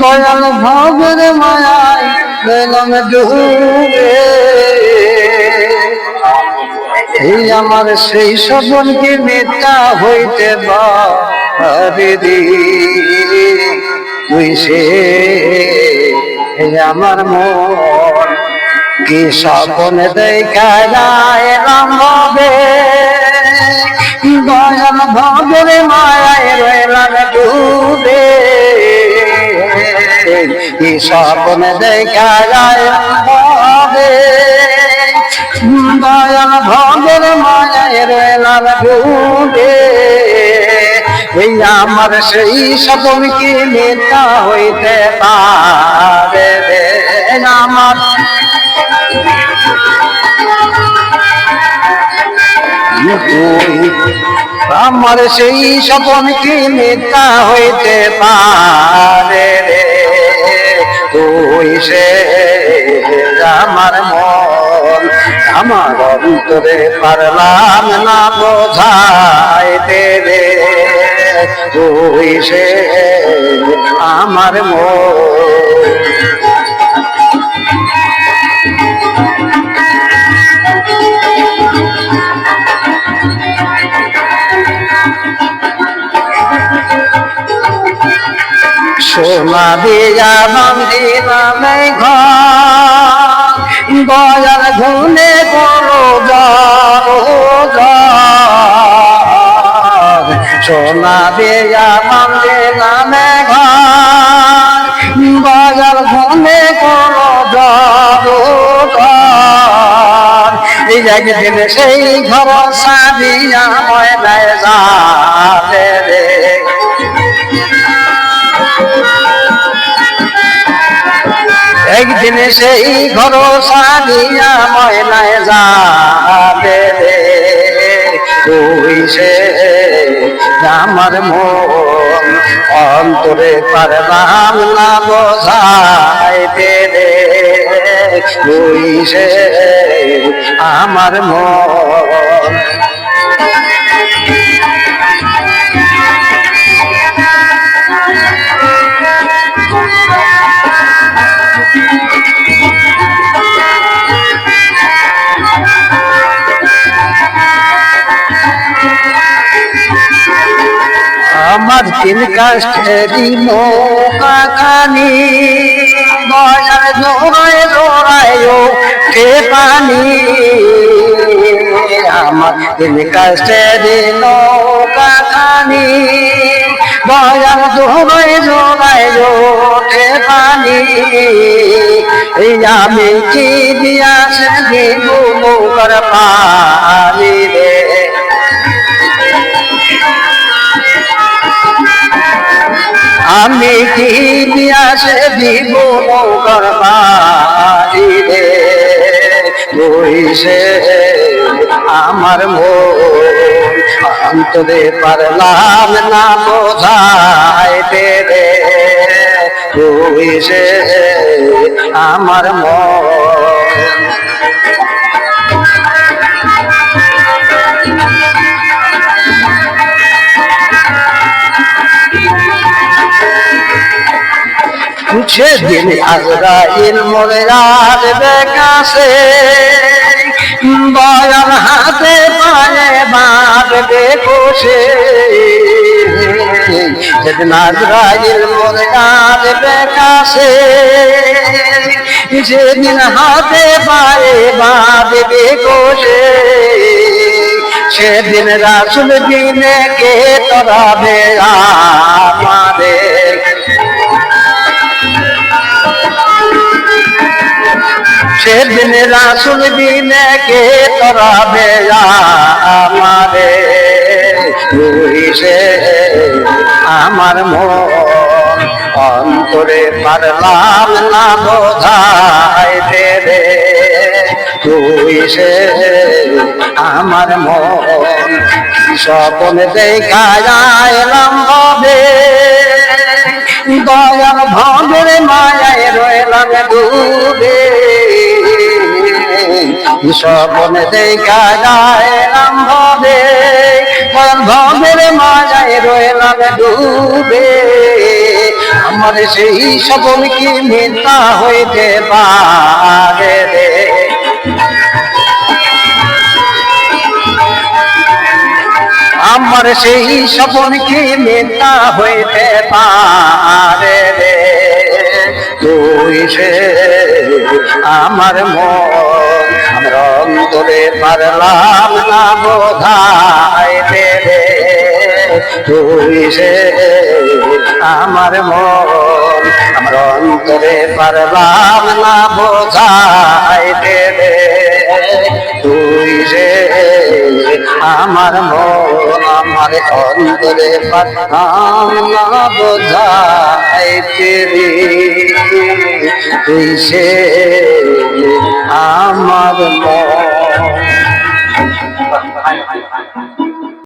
দয়াল ভবের মায়ায় ডুবে। এই আমার সেই স্বপনকে নেতা হইতে পারি তুই সে আমার মন, কি স্বপন দেখা কি স্বপন দেখা যায় দয়াল ভবের মায়ায় রইলাম ডুবে এই আমার সেই স্বপন কি নেতা হইতে পারে আমার আমার সেই স্বপন কি নেতা হইতে পারে রে? তুই সে আমার মন। আমার অন্তরে পারলাম না বোঝাইতে রে। তুই সে আমার মন। সোনা দিয়া মন্দিরামে ঘর। দয়াল ঘুনে যারো ঘর সোনা দিয়া মন্দিরামে ঘর। ঘুনে ঘর একদিন সেই ঘর সাদিয়া ময়নায় যাবে রে। একদিন সেই ঘর সারিয়া ময়নায় যাবে তুই সে আমার মন, অন্তরে পারলাম না বোঝাইতে রে। তুই সে আমার মন আমার তিন কাষ্টেরই নৌকা খানি দয়ার জোড়ায় জোড়ায় কে পানি। আমার তিন কাষ্টেরই নৌকা খানি দয়ার জোড়ায় জোড়ায় কে পানি। আমি কি দিব নৌকার পানি রে আমি কি দিয়াসে দিব রে? তুই আমার অন্তরে পারলাম না বোঝাইতে রে। বইছে আমার মন সেদিন আজরাইল মরে আসবে কাছে বয়াল হাতে পায়ে বাঁধবে কোষে সেদিন আজরাইল মরে আসবে কাছে সেদিন হাতে পায়ে বাঁধবে কোষে সেদিন রাসুল দিনে কে তরাবে আমাদের। সেদিন রাসুল দিনে কে তরাবে আমারে? আমার মন অন্তরে পারলাম না বোঝাইতে রে। তুই সে আমার মন স্বপন দেখা এলাম হবে দয়াল ভবের মায়ায় রইলাম ডুবে। স্বপন দেখা এলাম হবে দয়াল ভবের মায়ায় রইলাম ডুবে। আমার সেই স্বপন কি মিথ্যা হইতে পারে রে? আমার সেই স্বপন কি মিথ্যা হইতে পারে রে? তুই সে আমার মন আমার অন্তরে পারলাম না বোধাইতে রে তুই সে আমার মন, আমার অন্তরে পারলাম না বোঝাইতে রে তুই যে আমার মন, আমার অন্তরে পারলাম না বোঝাইতে রে তুই সে আমার মন